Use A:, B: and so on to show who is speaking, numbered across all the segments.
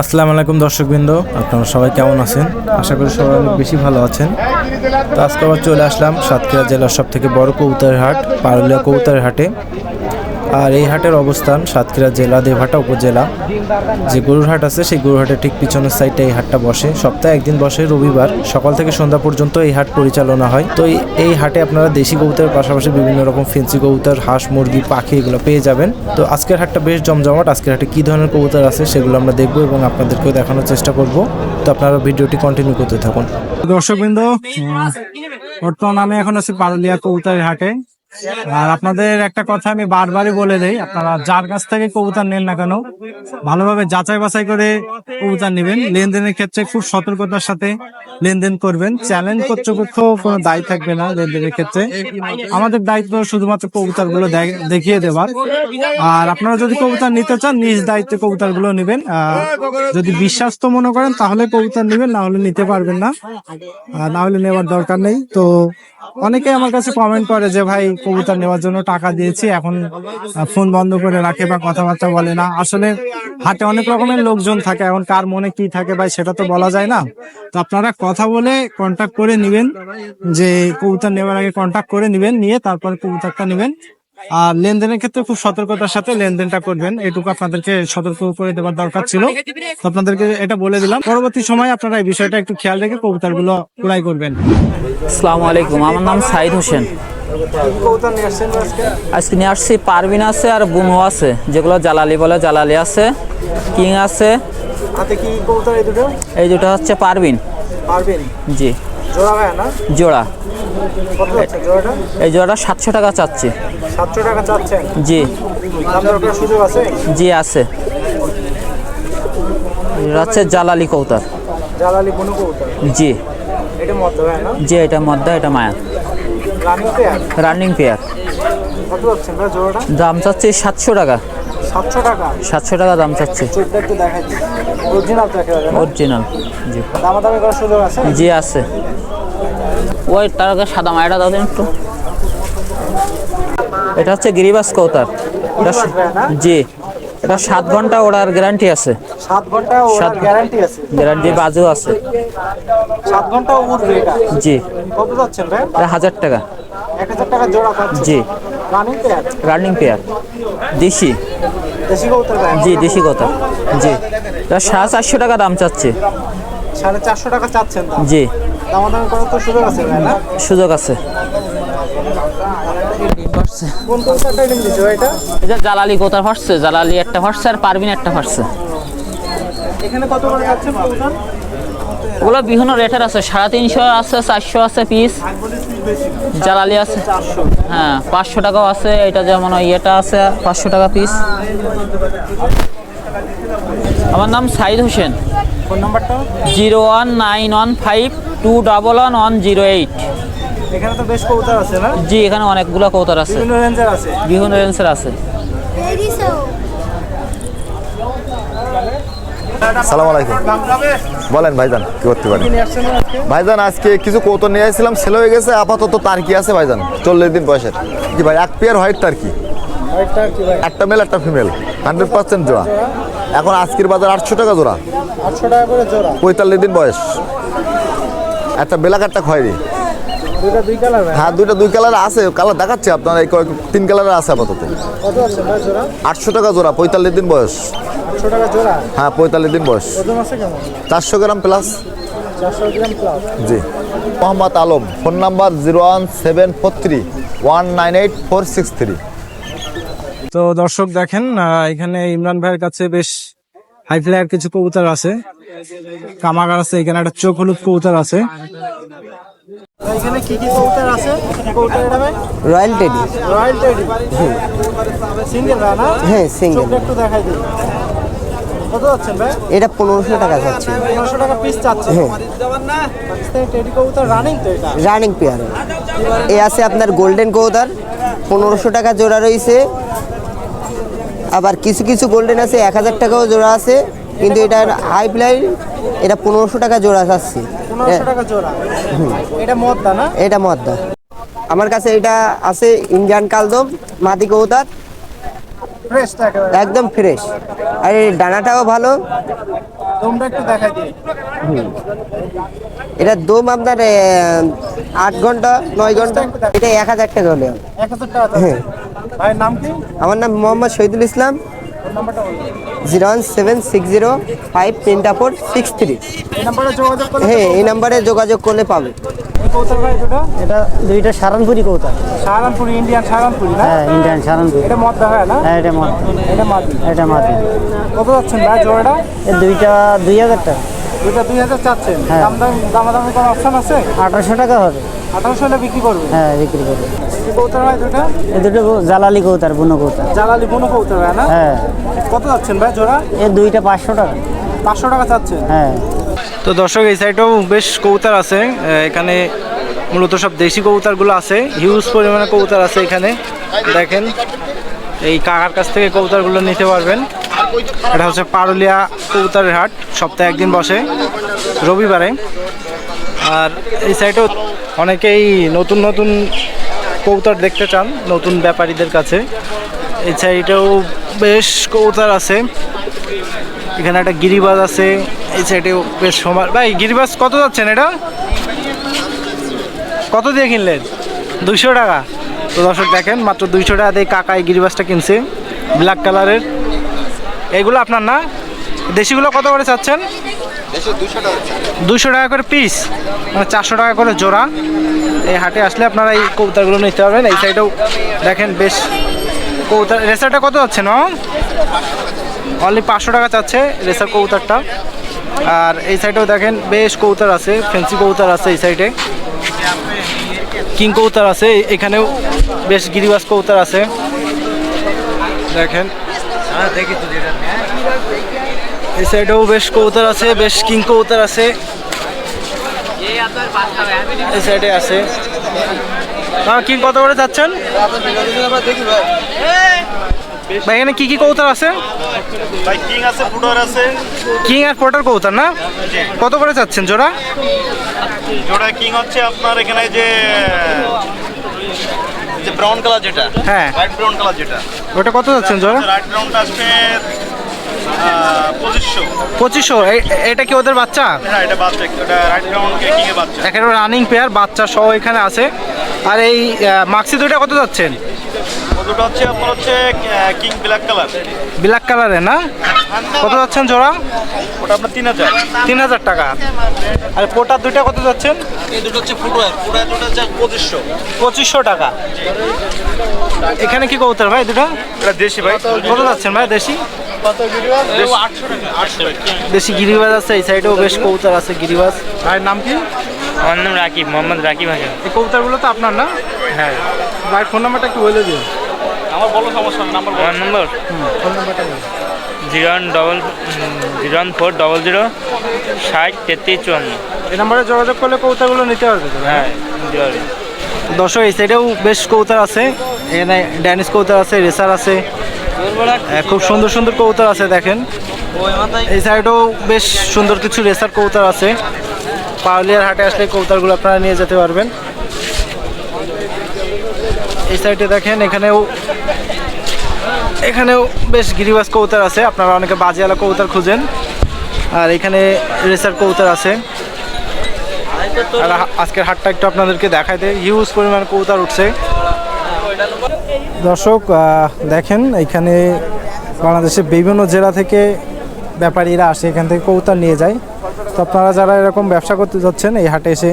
A: আসসালামু আলাইকুম দর্শকবৃন্দ, আপনারা সবাই কেমন আছেন? আশা করি সবাই অনেক বেশি ভালো আছেন। তো আজকে আবার চলে আসলাম সাতক্ষীরা জেলার সব থেকে বড় কবুতরের হাট, পারুলিয়া কবুতরের হাটে। আর এই হাটের অবস্থান সাতক্ষীরা জেলা দেবহাটা উপজেলা। যে গরুরহাট আছে, সেই গরুর হাটের ঠিক পিছনের সাইডে এই হাটটা বসে। সপ্তাহে একদিন বসে, রবিবার। সকাল থেকে সন্ধ্যা পর্যন্ত এই হাট পরিচালনা হয়। তো এই- এই হাটে আপনারা দেশি কবুতরের পাশাপাশি বিভিন্ন রকম ফেন্সি কবুতর, হাঁস, মুরগি, পাখি এগুলো পেয়ে যাবেন। তো আজকের হাটটা বেশ জমজমাট। আজকের হাটে কী ধরনের কবুতর আছে সেগুলো আমরা দেখব এবং আপনাদেরকেও দেখানোর চেষ্টা করব। তো আপনারা ভিডিওটি কন্টিনিউ করতে থাকুন।
B: দর্শকবৃন্দ বর্তমান আমি এখন আছি পারুলিয়া কবুতরের হাটে। আর আপনাদের একটা কথা আমি বারবারই বলে দেই, আপনারা যার কাছ থেকে কবুতর নেন না কেন, ভালোভাবে যাচাই বাছাই করে কবুতর নেবেন। লেনদেনের ক্ষেত্রে খুব সতর্কতার সাথে লেনদেন করবেন। চ্যালেঞ্জ কর্তৃপক্ষ কোনো দায়ী থাকবে না লেনদেনের ক্ষেত্রে। আমাদের দায়িত্ব শুধুমাত্র কবুতরগুলো দেখিয়ে দেওয়ার আর আপনারা যদি কবুতর নিতে চান, নিজ দায়িত্বে কবুতরগুলো নেবেন যদি বিশ্বাস তো মনে করেন, তাহলে কবুতর নেবেন, না হলে নিতে পারবেন না। না হলে নেওয়ার দরকার নেই। তো অনেকে আমার কাছে কমেন্ট করে যে, ভাই কবুতর নেওয়ার জন্য টাকা দিয়েছি। এখন ফোন বন্ধ করে রাখে বা কথাবার্তা বলে না। আসলে হাটে অনেক রকমের লোকজন থাকে। এখন কার মনে কি থাকে ভাই, সেটা তো বলা যায় না। তো আপনারা কথা বলে কন্ট্যাক্ট করে নিবেন। যে কবুতর নেওয়ার আগে কন্ট্যাক্ট করে নিবেন। নিয়ে তারপর কবুতরটা নেবেন। আর লেনদেনের ক্ষেত্রে খুব সতর্কতার সাথে লেনদেনটা করবেন। এটুকু আপনাদেরকে সতর্ক করে দেওয়ার দরকার ছিল। তো আপনাদেরকে এটা বলে দিলাম। পরবর্তী সময় আপনারা এই বিষয়টা একটু খেয়াল রেখে কবুতরগুলো ক্রয় করবেন।
C: আসসালামু আলাইকুম। আমার নাম সাইদ হোসেন। আজকে নিয়ে আসছি পারবিন আছে আর বুনো আছে যেগুলো জালালি বলে জালালি আছে কিং আছে।
B: হাতে কি কবুতর এই দুটো?
C: হচ্ছে পারবিন
B: পারবেন
C: জি।
B: জোড়া ভাই না?
C: জোড়া।
B: কত যাচ্ছে জোড়াটা?
C: এই জোড়াটা সাতশো টাকা চাচ্ছি।
B: সাতশো টাকা চাচ্ছেন?
C: জি।
B: সুযোগ আছে?
C: জি আছে। হচ্ছে জালালি কৌতার
B: জালালি কোনো কবুতর?
C: জি।
B: এটা মধ্য ভাই না?
C: জি এটা মধ্যে এটা মায়া।
B: রানিং পেয়ার
C: রানিং পেয়ার
B: কত যাচ্ছেন জোড়াটা?
C: দাম চাচ্ছি সাতশো টাকা।
B: সাতশো টাকা?
C: সাতশো টাকা দাম চাচ্ছি।
B: একটু অরিজিনাল তো একেবারে
C: অরিজিনাল জি।
B: দামাদামি করার সুযোগ আছে?
C: জি আছে। ওই তার আগে সাদা মায়েরা দাও একটু। এটা হচ্ছে গিরিবাস কৌতার? জি। এটা সাত ঘণ্টা ওড়ার গ্যারান্টি আছে।
B: সাত ঘণ্টা
C: সাত-
B: গ্যারান্টি আছে।
C: গ্যারান্টি বাজু আছে।
B: সাত ঘণ্টা উঠবে এটা?
C: জি।
B: কত যাচ্ছেন ভাই?
C: এটা হাজার টাকা।
B: এক হাজার টাকা জোড়া পাচ্ছে।
C: জি।
B: রানিং পেয়ার
C: রানিং পেয়ার দেশি।
B: দেশি কবুতর ভাই?
C: জি দেশি কৌতার। জি। এটা সাড়ে চারশো টাকা দাম চাচ্ছে।
B: সাড়ে চারশো টাকা চাচ্ছেন
C: জি।
B: দামাদামি করার তো সুযোগ আছে না?
C: সুযোগ আছে।
B: কোন কবুতরটা এটা দিচ্ছ এটা?
C: এটা জালালি কোতার ফাটছে জালালি একটা আর পারবিন একটা ফাটছে
B: এখানে কত করে যাচ্ছে কবুতর
C: ওগুলো বিভিন্ন রেটের আছে। সাড়ে তিনশো আছে চারশো আছে পিস জালালি আছে। হ্যাঁ পাঁচশো টাকাও আছে। এটা যেমন ইয়েটা আছে পাঁচশো টাকা পিস আমার নাম সাইদ হোসেন।
B: ফোন নাম্বারটা?
C: Zero one nine one five two double one one zero eight.
B: এখানে তো বেশ কবুতর আছে না?
C: জি এখানে অনেকগুলো কৌতার আছে।
B: বিভিন্ন রেঞ্জের আছে।
C: বিভিন্ন রেঞ্জের আছে।
D: সালাম আলাইকুম। বলেন ভাইজান কি করতে পারি?
B: আজকে
D: ভাইজান আজকে কিছু কৌতো নিয়ে আসছিলাম ছেলে হয়ে গেছে আপাতত তার কি আছে ভাইজান? চল্লিশ দিন বয়সের। কি ভাই এক পেয়ার হোয়াইট তার কি? একটা মেল একটা ফিমেল হান্ড্রেড পার্সেন্ট জোড়া। এখন আজকের বাজার আটশো টাকা জোড়া।
B: আটশো টাকা করে জোড়া।
D: পঁয়তাল্লিশ দিন বয়স। একটা বেলাক একটা খয়েরি।
B: কালার
D: হ্যাঁ দুইটা দুই কালার আছে। কালার দেখাচ্ছে আপনার এই কয়েক তিন কালারের আছে আপাতত। আটশো টাকা জোড়া পঁয়তাল্লিশ দিন বয়স। হ্যাঁ পঁয়তাল্লিশ দিন বয়স। চারশো গ্রাম প্লাস জি। Mohammad Alam phone number zero one seven four three one nine eight four six three.
B: তো দর্শক দেখেন এখানে ইমরান ভাইয়ের কাছে বেশ হাই ফ্লাইয়ের কিছু কবুতর আছে। কামাগার আছে এখানে একটা চোখ হলুদ কবুতর আছে। এখানে কি কি কবুতর আছে? কবুতর এটা ভাই?
E: Royal teddy
B: royal teddy single না
E: হ্যাঁ সিঙ্গেল
B: একটু দেখাই দিই কত যাচ্ছেন ভাই?
E: এটা পনেরোশো টাকা যাচ্ছে।
B: পনেরোশো টাকা পিস চাচ্ছে।
E: হ্যাঁ।
B: টেডি কবুতর রানিং তো এটা?
E: রানিং পেয়ার এ আছে আপনার গোল্ডেন কৌদার পনেরোশো টাকা জোড়া রয়েছে। আবার কিছু কিছু গোল্ডেন আছে এক হাজার টাকাও জোড়া আছে কিন্তু এটা হাই ফ্লাই এটা পনেরোশো টাকা জোড়া যাচ্ছে
B: জোড়া? এটা মদ্দা না?
E: এটা মদ্দা। আমার কাছে এটা আছে ইন্ডিয়ান কালদম মাটি কৌতার একদম ফ্রেশ আর এই ডানাটাও ভালো।
F: তোমরা একটু দেখা দিই।
E: এটা দম আপনার আট ঘণ্টা নয় ঘণ্টা এটা এক হাজার টাকা হলে।
F: এক হাজার টাকা
E: হ্যাঁ।
F: ভাইয়ের নাম কি?
E: আমার নাম Mohammad Shahidul Islam. Zero one seven six zero five তিনটা ফোর সিক্স থ্রি।
F: এই নাম্বারে যোগাযোগ করলে
E: হ্যাঁ এই নাম্বারে যোগাযোগ করলে পাবে।
G: এটা দুইটা সারানপুরি কৌতা
F: সাহারানপুরি ইন্ডিয়ান সাহারানপুরি না?
G: হ্যাঁ ইন্ডিয়ান সারানপুরি
F: এটা মদ দেখা না?
G: হ্যাঁ এটা মাত্র
F: এটা মাদি।
G: এটা মাত্র
F: কত যাচ্ছেন ভাই জোড়াটা?
G: দুইটা দুই হাজার টাকা।
F: দুইটা দুই হাজার চাচ্ছেন।
G: হ্যাঁ।
F: দাম দাম দামাদামি কোনো অপশন আছে?
G: আঠারোশো টাকা হবে।
F: আঠারোশো হলে বিক্রি করবে
G: হ্যাঁ বিক্রি করবে
F: এই কৌতার ভাই দুটো
G: জালালি কৌতার বুনো
F: কৌতার ভাই না?
G: হ্যাঁ।
F: কত যাচ্ছেন ভাই জোড়া?
G: এই দুইটা পাঁচশো টাকা।
F: পাঁচশো টাকা চাচ্ছেন?
G: হ্যাঁ।
B: তো দর্শক এই সাইডেও বেশ কবুতর আছে। এখানে মূলত সব দেশি কবুতরগুলো আছে। হিউজ পরিমাণে কবুতর আছে এখানে। দেখেন এই কাকার কাছ থেকে কবুতরগুলো নিতে পারবেন। এটা হচ্ছে পারুলিয়া কবুতরের হাট। সপ্তাহে একদিন বসে, রবিবারে। আর এই সাইডেও অনেকেই নতুন নতুন কবুতর দেখতে চান, নতুন ব্যাপারীদের কাছে। এই সাইডেও বেশ কবুতর আছে। এখানে একটা গিরিবাজ আছে। এই সাইডে বেশ সমান ভাই, গিরিবাজ কত যাচ্ছেন এটা? কত দিয়ে কিনলেন? দুইশো টাকা। তো দর্শক দেখেন, মাত্র দুইশো টাকা দিয়ে কাকা এই গিরিবাজটা কিনছে। ব্ল্যাক কালারের। এগুলো আপনার না? দেশিগুলো কত করে চাচ্ছেন? দুশো টাকা করে পিস মানে চারশো টাকা করে জোড়া। এই হাটে আসলে আপনারা এই কবুতরগুলো নিতে পারবেন। এই সাইডেও দেখেন বেশ কবুতর। রেসারটা কত যাচ্ছে না অনলি পাঁচশো টাকা চাচ্ছে রেসার কবুতরটা। আর এই সাইডেও দেখেন বেশ কবুতর আছে ফেন্সি কবুতর আছে এই সাইডে কিং কবুতর আছে এখানেও বেশ গিরিবাস কবুতর আছে। দেখেন। এই সাইডেও বেশ কবুতর আছে বেশ কিং কবুতর আছে। এই সাইডে আছে। হ্যাঁ কিং কত করে যাচ্ছেন ভাই এখানে কি কি কবুতর আছে?
H: ভাই কিং আছে
B: কিং আর পোর্টার কবুতর না? কত করে চাচ্ছেন জোড়া?
H: জোড়া কিং হচ্ছে আপনার এখানে যে যে ব্রাউন কালার যেটা
B: হ্যাঁ।
H: হোয়াইট ব্রাউন কালার যেটা।
B: ওটা কত যাচ্ছেন জোড়া
H: রাইট ব্রাউনটা আসবে পঁচিশশো।
B: এটা কি ওদের বাচ্চা?
H: হ্যাঁ এটা বাচ্চা এটা রাইট ব্রাউন এর বাচ্চা।
B: এখানে রানিং পেয়ার বাচ্চা সহ এখানে আছে। আর এই মাক্সি দুইটা কত যাচ্ছেন?
H: দুটো হচ্ছে আপনার হচ্ছে কিং ব্ল্যাক কালার
B: ব্ল্যাক কালারের না? কত যাচ্ছেন জোড়া?
H: ওটা আপনার তিন হাজার।
B: তিন হাজার টাকা। আর পোটার দুইটা কত যাচ্ছেন?
H: এই দুটো হচ্ছে ফুটওয়ার। ফুটওয়ার দুটো হচ্ছে পঁচিশশো।
B: পঁচিশশো টাকা। এখানে কি কবুতর ভাই দুটো?
H: এটা দেশি ভাই।
B: কত যাচ্ছেন ভাই দেশি? দেশি। গিরিবাজ। আছে এই সাইডেও বেশ কবুতর আছে গিরিবাজ। ভাইয়ের নাম কি?
I: আমার নাম রাকিব মোহাম্মদ রাকিব হাসান।
B: এই কবুতরগুলো তো আপনার না?
I: হ্যাঁ।
B: ভাইয়ের ফোন নাম্বারটা একটু বলে দিন
H: আমার বলো সমস্যা নাম্বার
I: আমার নম্বর
B: ফোন নাম্বারটা বলুন
I: zero one double zero one four double zero ষাট তেত্রিশ চুয়ান্ন।
B: এই নাম্বারে যোগাযোগ করলে কবুতরগুলো নিতে পারবে
I: হ্যাঁ দিতে পারবে।
B: দর্শক এই সাইডেও বেশ আছে। এখানে কবুতর আছে রেসার আছে। খুব সুন্দর সুন্দর কবুতর আছে দেখেন। এই সাইডেও বেশ সুন্দর কিছু রেসার কবুতর আছে। পাউলিয়ার হাটে আসলে কবুতরগুলো আপনারা নিয়ে যেতে পারবেন। এই সাইডে দেখেন, এখানেও এখানেও বেশ গিরিবাস কৌতার আছে। আপনারা অনেকে বাজিয়ালা কৌতার খুঁজেন। আর এখানে রেসার কৌতার আছে। আর আজকের হাটটা একটু আপনাদেরকে দেখাই দেয় হিউজ পরিমাণ কৌতার উঠছে। দর্শক দেখেন, এখানে বাংলাদেশের বিভিন্ন জেলা থেকে ব্যাপারীরা আসে, এখান থেকে কৌতার নিয়ে যায়। তো আপনারা যারা এরকম ব্যবসা করতে যাচ্ছেন, এই হাটে এসে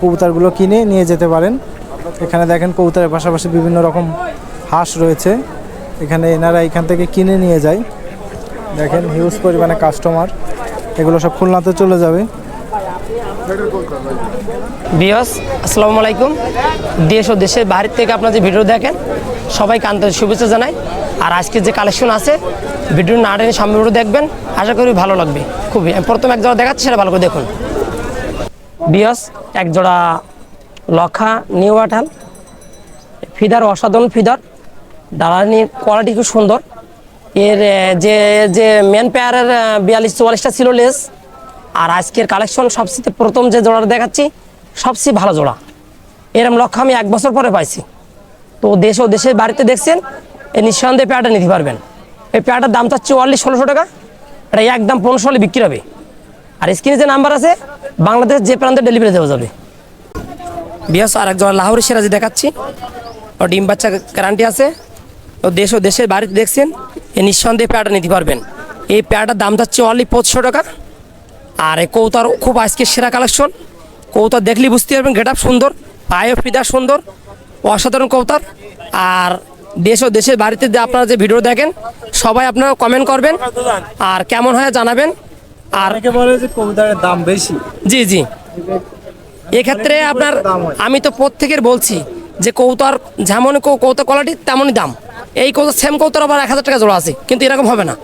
B: কবুতরগুলো কিনে নিয়ে যেতে পারেন। এখানে দেখেন কবুতরের পাশাপাশি বিভিন্ন রকম হাঁস রয়েছে। এখানে এনারা এখান থেকে কিনে নিয়ে যায়। দেখেন হিউজ পরিমাণে কাস্টমার এগুলো সব খুলনাতে চলে যাবে।
J: বিয়স আসসালামু আলাইকুম। দেশ ও দেশের বাইরের থেকে আপনার যে ভিডিও দেখেন, সবাইকে আন্তরিক শুভেচ্ছা জানাই। আর আজকে যে কালেকশন আছে, ভিডিও না টেনে সামনে দেখবেন। আশা করি ভালো লাগবে। খুবই। প্রথম এক জোড়া দেখাচ্ছি, সেটা ভালো করে দেখুন। বিয়স এক জোড়া লক্ষা নিউ আঠাল। ফিদার অসাধারণ ফিদার। দালানির কোয়ালিটি খুব সুন্দর। এর যে যে মেন পেয়ারের বিয়াল্লিশ, চুয়াল্লিশটা ছিল লেস আর আজকের কালেকশন সবচেয়ে প্রথম যে জোড়াটা দেখাচ্ছি, সবচেয়ে ভালো জোড়া। এরম লক্ষ্য আমি এক বছর পরে পাইছি। তো দেশ ও দেশের বাড়িতে দেখছেন এই নিঃসন্দেহে পেয়ারটা নিতে পারবেন। এই পেয়ারটার দাম চাচ্ছে চুয়াল্লিশ, ষোলোশো টাকা। এটা একদম পনেরোশো হলে বিক্রি হবে। আর স্ক্রিনে যে নাম্বার আছে, বাংলাদেশ যে প্রান্তে ডেলিভারি দেওয়া যাবে। বিয়াস আর একজন লাহোরি সিরাজি দেখাচ্ছি। ও ডিম বাচ্চা গ্যারান্টি আছে। ও দেশ ও দেশের বাড়িতে দেখছেন এ নিঃসন্দেহে প্যাডটা নিতে পারবেন। এই প্যাডটার দাম যাচ্ছে অনলি পঁচিশশো টাকা। আর এই কৌতার খুব আজকে সেরা কালেকশন কৌতার দেখলেই বুঝতে পারবেন গেট সুন্দর পায়ে ফিদা সুন্দর অসাধারণ কৌতার। আর দেশ ও দেশের বাড়িতে যে আপনারা যে ভিডিও দেখেন সবাই আপনারা কমেন্ট করবেন। আর কেমন হয় জানাবেন। আর
B: বলে যে কবুতরের দাম বেশি।
J: জি জি। এক্ষেত্রে আপনার আমি তো প্রত্যেকের বলছি যে কৌতার যেমন কৌ- কৌতার কোয়ালিটি তেমনই দাম। এই কৌতার সেম কৌতার আবার এক হাজার টাকা জোড়া আছে, কিন্তু এরকম হবে না।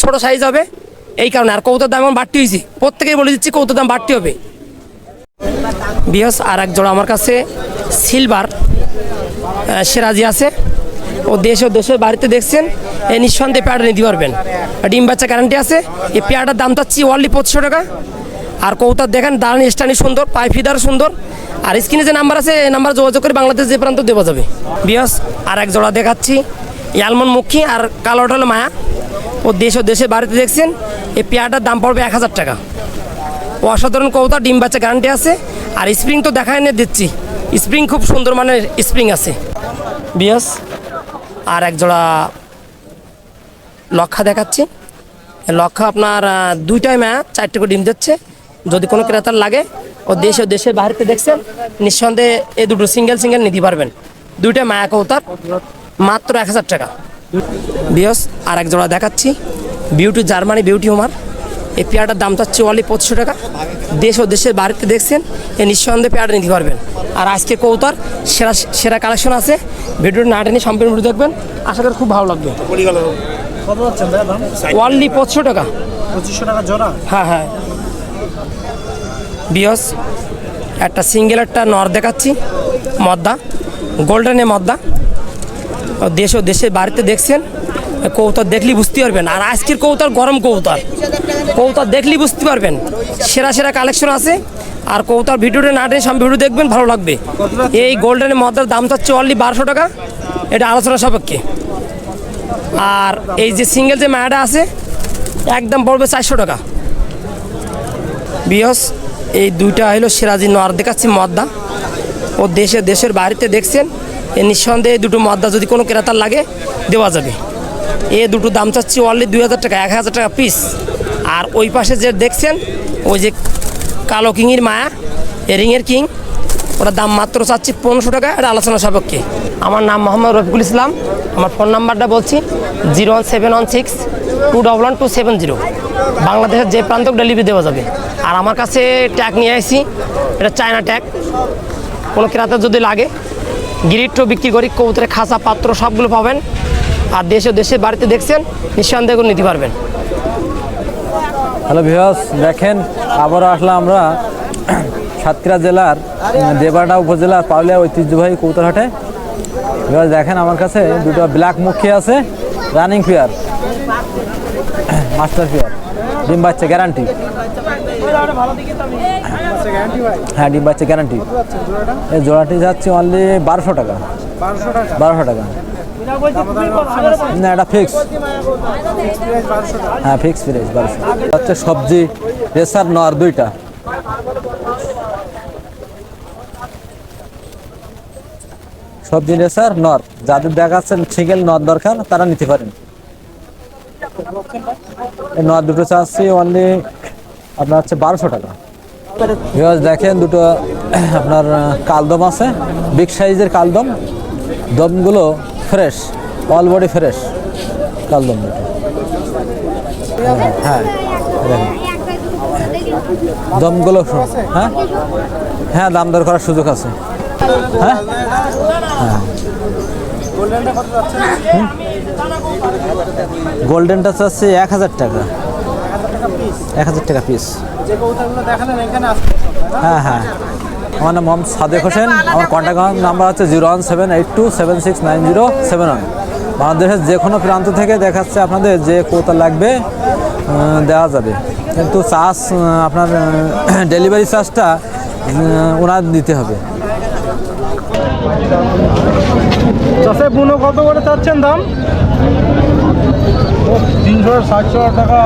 J: ছোট সাইজ হবে, এই কারণে। আর কৌতার দাম এখন বাড়তি হয়েছে। প্রত্যেকেই বলে দিচ্ছি কৌতার দাম বাড়তি হবে। বিহস, আর এক জোড়া আমার কাছে সিলভার সেরাজি আছে। ও দেশ ও দেশের বাড়িতে দেখছেন এই নিঃসন্দেহে পেয়ারটা নিতে পারবেন। ডিম বাচ্চা গ্যারান্টি আছে। এই পেয়ারটার দাম চাচ্ছি অনলি পঁচিশশো টাকা। আর কৌতার দেখেন দাঁড়ানি স্টানি সুন্দর পাই ফিদার সুন্দর। আর স্ক্রিনে যে নাম্বার আছে এই নাম্বার যোগাযোগ করে বাংলাদেশ যে প্রান্ত দেওয়া যাবে। বিয়স আর এক জোড়া দেখাচ্ছি। ইয়ালমন মুখী আর কালোটা হলো মায়া। ও দেশ ও দেশের বাড়িতে দেখছেন এই পেয়ারটার দাম পড়বে এক হাজার টাকা। ও অসাধারণ কৌতা ডিম বাচ্চা গ্যারান্টি আছে। আর স্প্রিং তো দেখায় এনে দিচ্ছি। স্প্রিং খুব সুন্দর মানের স্প্রিং আছে। বিয়স আর এক জোড়া লক্ষা দেখাচ্ছি। লক্ষা আপনার আহ, দুইটাই ম্যা চারটে করে ডিম দিচ্ছে। যদি কোনো ক্রেতার লাগে ও দেশ ও দেশের বাড়িতে দেখছেন নিঃসন্দেহে এই দুটো সিঙ্গেল সিঙ্গেল নিতে পারবেন। দুইটা মায়া কৌতার মাত্র এক হাজার টাকা। বিয়স আর এক জোড়া দেখাচ্ছি। বিউটি জার্মানি বিউটি হোমার এই পেয়ারটার দাম চাচ্ছে অনলি পঁচিশশো টাকা। দেশ ও দেশের বাড়িতে দেখছেন এই নিঃসন্দেহে পেয়ারটা নিতে পারবেন। আর আজকে কৌতার সেরা সেরা কালেকশন আছে। ভিডিওটি না টেনে সম্পূর্ণ ভিডিও দেখবেন। আশা করি খুব ভালো লাগবে। অনলি পঁচিশশো টাকা।
B: পঁচিশশো টাকা জোড়া?
J: হ্যাঁ হ্যাঁ। বিয়স, একটা সিঙ্গেল, একটা নর দেখাচ্ছি, মদ্দা গোল্ডেনে মদ্দা। দেশ, ও দেশের বাড়িতে দেখছেন কৌতার দেখলেই বুঝতে পারবেন। আর আজকের কৌতার গরম কৌতার কৌতার দেখলেই বুঝতে পারবেন। সেরা সেরা কালেকশন আছে। আর কৌতার ভিডিওটা না সব ভিডিও দেখবেন, ভালো লাগবে। এই গোল্ডেনের মদ্দার দাম চাচ্ছে অনলি বারোশো টাকা। এটা আলোচনা সাপেক্ষে। আর এই যে সিঙ্গেল যে মায়াটা আছে, একদম পড়বে চারশো টাকা। বিয়স এই দুইটা হলো সিরাজি নর দেখাচ্ছি মদ্দা। ও দেশে, দেশের বাড়িতে দেখছেন, এ নিঃসন্দেহে দুটো মদ্দা যদি কোনো ক্রেতার লাগে, দেওয়া যাবে। এ দুটো দাম চাচ্ছি অনলি দুই হাজার টাকা, এক হাজার টাকা পিস আর ওই পাশে যে দেখছেন, ওই যে কালো কিংয়ের মায়া, এ রিংয়ের কিং ওটার দাম মাত্র চাচ্ছি পনেরোশো টাকা, এটা আলোচনা সাপেক্ষে। আমার নাম মোহাম্মদ রফিকুল ইসলাম, আমার ফোন নাম্বারটা বলছি, zero one seven one six, two double one two seven zero. বাংলাদেশের যে প্রান্ত ডেলিভারি দেওয়া যাবে। আর আমার কাছে ট্যাগ নিয়ে আসি এটা চায়না ট্যাগ। কোনো ক্রেতা যদি লাগে গিরিটও বিক্রি করি, কবুতরের খাসা পাত্র সবগুলো পাবেন। আর দেশে দেশে বাড়িতে দেখছেন, নিঃসন্দেহ করে নিতে পারবেন।
C: হ্যালো ভিওস দেখেন, আবারও আসলাম আমরা সাতক্ষীরা জেলার দেবাড়া উপজেলার পাউলিয়া ঐতিহ্যবাহী কৌতরহাটে ভিওস দেখেন, আমার কাছে দুটো ব্ল্যাক মুখী আছে, রানিং ফিয়ার মাস্টার ফিয়ার ডিম বাচ্চা গ্যারান্টি হ্যাঁ ডিম বাচ্চা গ্যারান্টি এই জোড়াটি যাচ্ছে অনলি বারোশো টাকা।
B: বারোশো টাকা।
C: না, এটা ফিক্স হ্যাঁ ফিক্স প্রাইস বারোশো। হচ্ছে সবজি, রেসার নর দুইটা। সবজি, রেসার, নর। যাদের দেখাচ্ছেন সিঙ্গেল নর দরকার, তারা নিতে পারেন। নর দুটো চাচ্ছি অনলি আপনার হচ্ছে বারোশো টাকা। ভিউয়ার্স দেখেন দুটো আপনার কালদম আছে। বিগ সাইজের কালদম। দমগুলো ফ্রেশ অল বডি ফ্রেশ কালদম দুটো। হ্যাঁ দেখেন। দমগুলো হ্যাঁ? হ্যাঁ দাম দর করার সুযোগ আছে। হ্যাঁ? হ্যাঁ। গোল্ডেনটা চাচ্ছে এক হাজার টাকা। এক হাজার টাকা পিস হ্যাঁ হ্যাঁ। আমার নাম মোহাম্মদ সাদেক হোসেন। আমার কন্ট্যাক্ট নাম্বার হচ্ছে zero one seven eight two seven six nine zero seven one. বাংলাদেশের যে কোনো প্রান্ত থেকে দেখাচ্ছে আপনাদের যে কোতা লাগবে দেওয়া যাবে। কিন্তু চার্জ আপনার ডেলিভারি চার্জটা ওনার দিতে হবে।
B: চাষে বুনো কত করে চাচ্ছেন দাম? তিনশো সাতশো টাকা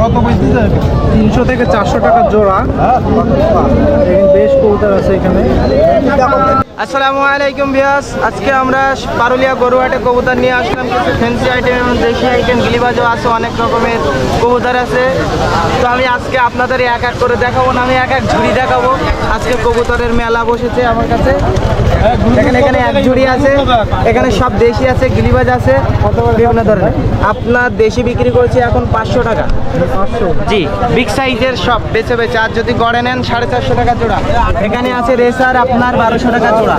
B: কত বলতেছে তিনশো থেকে চারশো টাকা জোড়া। বেশ কবুতর আছে এখানে।
K: আসসালামু আলাইকুম বিয়াস আজকে আমরা পারুলিয়া গরুহাটে কবুতর নিয়ে আসলাম। কিছু ফ্যান্সি আইটেম দেশি আইটেম গিলিবাজও আছে অনেক রকমের কবুতর আছে। তো আমি আজকে আপনাদের এক এক করে দেখাবো না আমি এক এক ঝুড়ি দেখাবো। আজকে কবুতরের মেলা বসেছে আমার কাছে। এখানে এখানে এক ঝুড়ি আছে এখানে সব দেশি আছে গিলিবাজ আছে বিভিন্ন ধরনের। আপনার দেশি বিক্রি করছি এখন পাঁচশো টাকা। জি বিগ সাইজের সব বেছে বেছে। আর যদি গড়ে নেন সাড়ে চারশো টাকা জোড়া। এখানে আছে রেসার আপনার বারোশো টাকা জোড়া।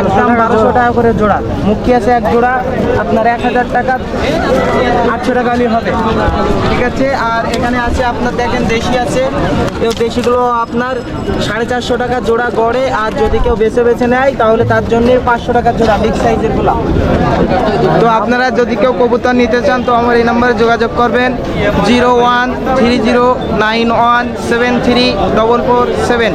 K: একদম বারোশো টাকা করে জোড়া। মুখি আছে এক জোড়া আপনার এক হাজার টাকা আটশো টাকা হলেই হবে। ঠিক আছে? আর এখানে আছে আপনার দেখেন দেশি আছে। দেশিগুলো আপনার সাড়ে চারশো টাকা জোড়া গড়ে আর যদি কেউ বেছে বেছে নেয় তাহলে তার জন্য পাঁচশো টাকা জোড়া বিগ সাইজেরগুলা তো আপনারা যদি কেউ কবুতর নিতে চান তো আমার এই নম্বরে যোগাযোগ করবেন। Zero one three zero nine one seven three double four seven.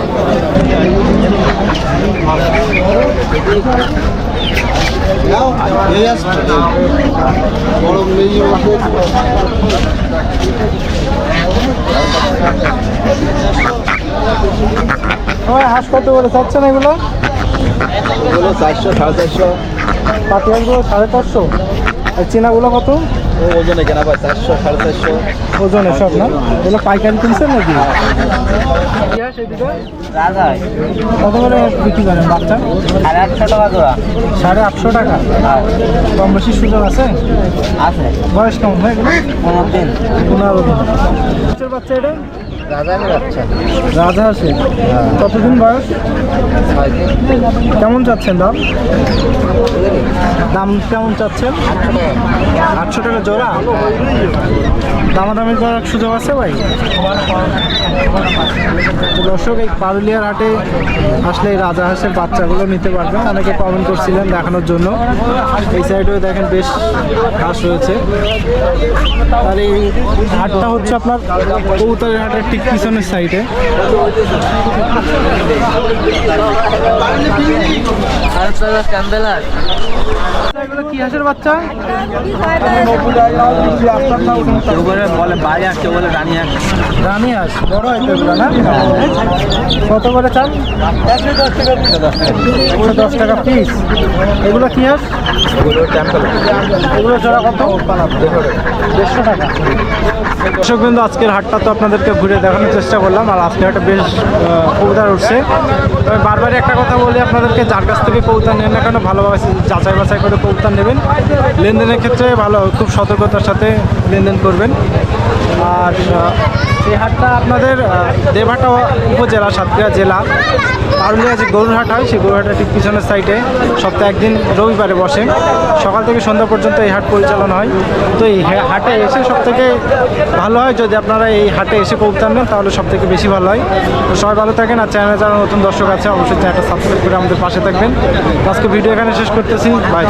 B: হাঁস কত করে চাচ্ছেন এগুলো?
D: চারশো সাড়ে চারশো।
B: পাতিয়াগুলো সাড়ে চারশো। আর চেনাগুলো কত?
D: ওজনে কেনা পায় চারশো সাড়ে চারশো।
B: ওজনে সব না? এগুলো পাইকারি কিনছেন নাকি? কত করে বিক্রি করেন বাচ্চা?
K: সাড়ে আটশো টাকা জোড়া।
B: সাড়ে আটশো টাকা। কম বেশি সুযোগ আছে?
K: আছে।
B: বয়স কেমন হয়
K: পনেরো দিন।
B: পনেরো দিন। বাচ্চা এটা?
K: রাজা
B: রাজা? আছে। কতদিন বয়স? কেমন চাচ্ছেন দাম? দাম কেমন চাচ্ছেন? আটশো টাকা। জোড়া? দামাদামি করার সুযোগ আছে ভাই? দর্শক এই পারুলিয়ার হাটে আসলে এই রাজা হাঁসের বাচ্চাগুলো নিতে পারবেন। অনেকে কমেন্ট করছিলেন দেখানোর জন্য। এই সাইডেও দেখেন বেশ হাঁস রয়েছে। আর এই হাটটা হচ্ছে আপনার কবুতরের হাটের ঠিক পিছনের সাইডে। এগুলো কি হাঁসের বাচ্চা?
C: বলে বাইরে আসছে বলে রানী আসছে
B: রানী হাঁস বড় হয় না? কত করে চান একশো দশ টাকা পিস এগুলো কি হাঁস? এগুলো জোড়া কত? দেড়শো টাকা। দর্শক বিন্দু আজকের হাটটা তো আপনাদেরকে ঘুরে দেখানোর চেষ্টা করলাম আর আজকে হাটটা বেশ কবুতার উঠছে। তবে বারবারই একটা কথা বলি আপনাদেরকে, যার কাছ থেকে কবুতার নেন না কেন, ভালোভাবে যাচাই বাছাই করে কবুতার নেবেন। লেনদেনের ক্ষেত্রে ভালো, খুব সতর্কতার সাথে লেনদেন করবেন। আর এই হাটটা আপনাদের দেবহাটা উপজেলা সাতক্ষীরা জেলা। পারুলিয়া যে গরুরহাট হয়, সেই গরুরহাটের ঠিক পিছনের সাইডে সপ্তাহে একদিন রবিবারে বসে। সকাল থেকে সন্ধ্যা পর্যন্ত এই হাট পরিচালনা হয়। তো এই হাটে এসে সব থেকে ভালো হয়, যদি আপনারা এই হাটে এসে কবুতর নেন, তাহলে সব থেকে বেশি ভালো হয়। তো সবাই ভালো থাকেন আর চ্যানেলে যারা নতুন দর্শক আছে, অবশ্যই চ্যানেলটা সাবস্ক্রাইব করে আমাদের পাশে থাকবেন। আজকে ভিডিও এখানে শেষ করতেছি। বাই